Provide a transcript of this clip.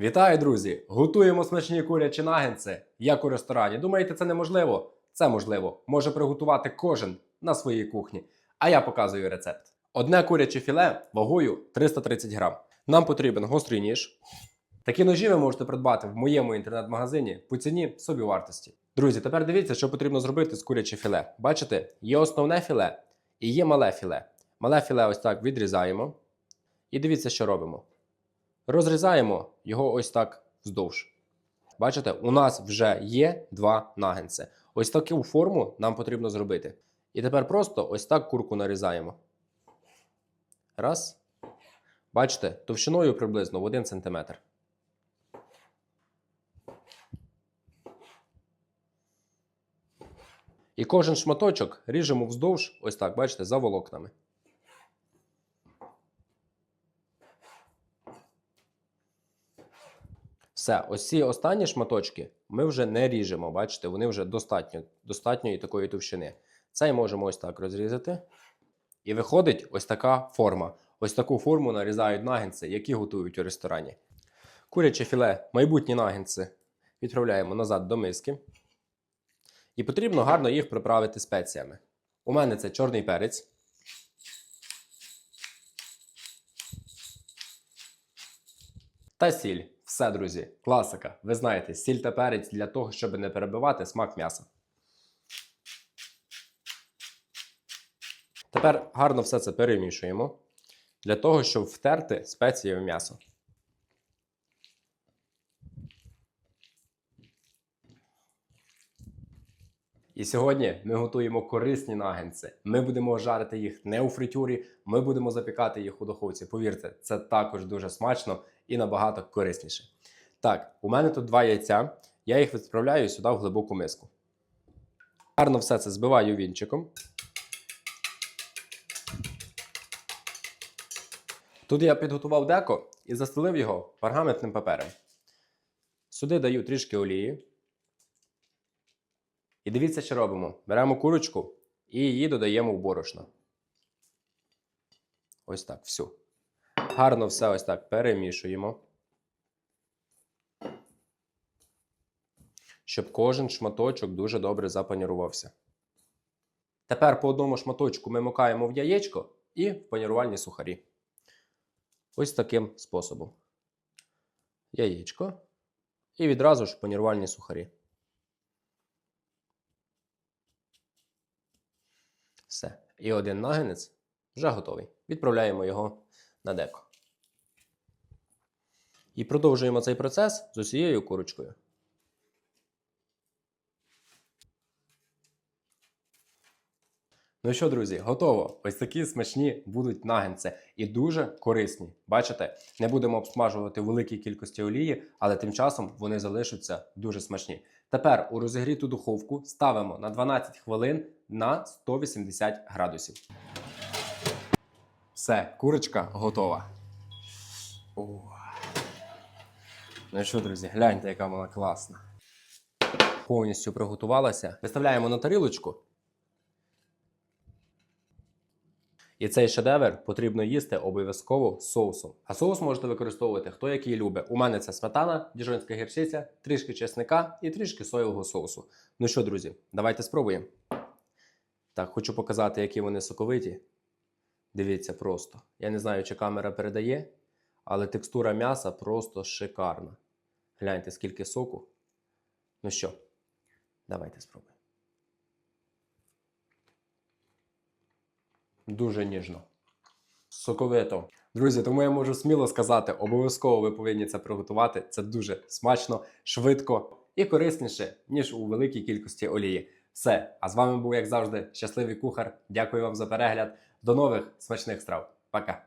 Вітаю, друзі! Готуємо смачні курячі нагенці, як у ресторані. Думаєте, це неможливо? Це можливо. Може приготувати кожен на своїй кухні. А я показую рецепт. Одне куряче філе вагою 330 грам. Нам потрібен гострий ніж. Такі ножі ви можете придбати в моєму інтернет-магазині по ціні собівартості. Друзі, тепер дивіться, що потрібно зробити з куряче філе. Бачите, є основне філе і є мале філе. Мале філе ось так відрізаємо. І дивіться, що робимо. Розрізаємо його ось так вздовж. Бачите, у нас вже є два нагенці. Ось таку форму нам потрібно зробити. І тепер просто ось так курку нарізаємо. Раз. Бачите, товщиною приблизно в 1 см. І кожен шматочок ріжемо вздовж, ось так, бачите, за волокнами. Все, ось ці останні шматочки ми вже не ріжемо. Бачите, вони вже достатньо, достатньої такої товщини. Цей можемо ось так розрізати. І виходить ось така форма. Ось таку форму нарізають нагінці, які готують у ресторані. Куряче філе, майбутні нагінці відправляємо назад до миски. І потрібно гарно їх приправити спеціями. У мене це чорний перець. Та сіль. Все, друзі, класика. Ви знаєте, сіль та перець для того, щоб не перебивати смак м'яса. Тепер гарно все це перемішуємо для того, щоб втерти спеції в м'ясо. І сьогодні ми готуємо корисні нагенці. Ми будемо жарити їх не у фритюрі, ми будемо запікати їх у духовці. Повірте, це також дуже смачно і набагато корисніше. Так, у мене тут два яйця. Я їх відправляю сюди в глибоку миску. Гарно все це збиваю вінчиком. Тут я підготував деко і застелив його пергаментним папером. Сюди даю трішки олії. І дивіться, що робимо. Беремо курочку і її додаємо в борошно. Ось так, всю. Гарно все ось так перемішуємо. Щоб кожен шматочок дуже добре запанірувався. Тепер по одному шматочку ми макаємо в яєчко і в панірувальні сухарі. Ось таким способом. Яєчко. І відразу ж панірувальні сухарі. Все. І один нагинець вже готовий. Відправляємо його на деко. І продовжуємо цей процес з усією курочкою. Ну що, друзі, готово. Ось такі смачні будуть нагенці і дуже корисні. Бачите, не будемо обсмажувати великій кількості олії, але тим часом вони залишаться дуже смачні. Тепер у розігріту духовку ставимо на 12 хвилин на 180 градусів. Все, курочка готова. О. Ну що, друзі, гляньте, яка вона класна. Повністю приготувалася. Виставляємо на тарілочку. І цей шедевр потрібно їсти обов'язково з соусом. А соус можете використовувати хто який любить. У мене це сметана, діжонська гірчиця, трішки чесника і трішки соєвого соусу. Ну що, друзі, давайте спробуємо. Так, хочу показати, які вони соковиті. Дивіться просто. Я не знаю, чи камера передає, але текстура м'яса просто шикарна. Гляньте, скільки соку. Ну що, давайте спробуємо. Дуже ніжно. Соковито. Друзі, тому я можу сміло сказати, обов'язково ви повинні це приготувати. Це дуже смачно, швидко і корисніше, ніж у великій кількості олії. Все. А з вами був, як завжди, щасливий кухар. Дякую вам за перегляд. До нових смачних страв. Пока!